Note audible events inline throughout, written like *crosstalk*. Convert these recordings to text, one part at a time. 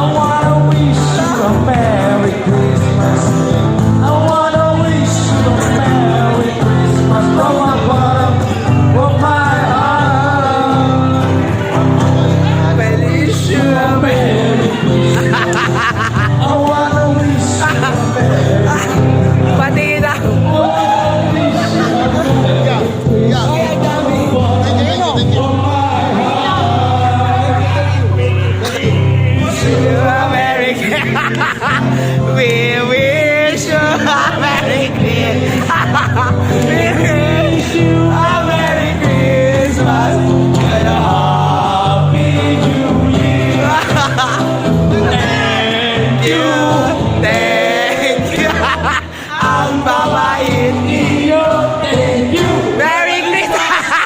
I wanna wish you you! Thank you! Ang babait niyo! Thank you! Merry Christmas! *laughs*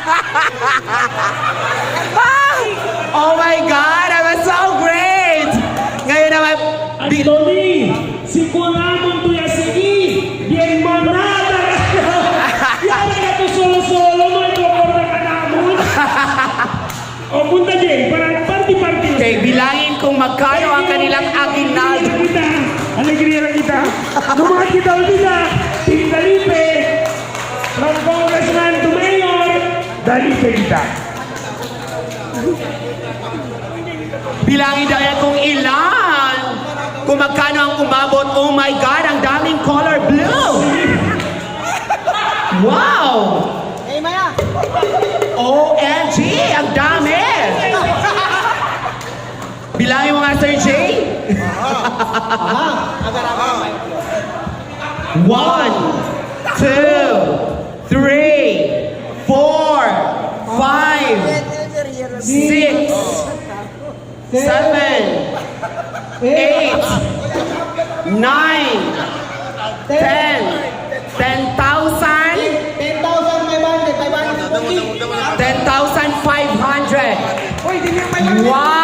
Oh my God! I was so great! Ngayon naman, Anthony, si Kuramon tuya sige, bien manada. *laughs* Yan na ito solo-solo mo, ito porta ka namon. *laughs* O punta Jay, para party-party. Okay, bilangin kung magkano ang kanilang aginaldo. Alegría kita, na kita. Dumaan kita ulit na, Team Dalipe, from Congressman to Mayor, Dalipe kita. Bilangin dahil kung ilan. Kung magkano ang umabot. Oh my God, ang daming color blue. Wow! OMG, ang dami! Bilangin mo nga, Sir Jay. One, two, three, four, five, six, seven, eight, nine, ten, ten thousand, ten thousand five hundred. Wow!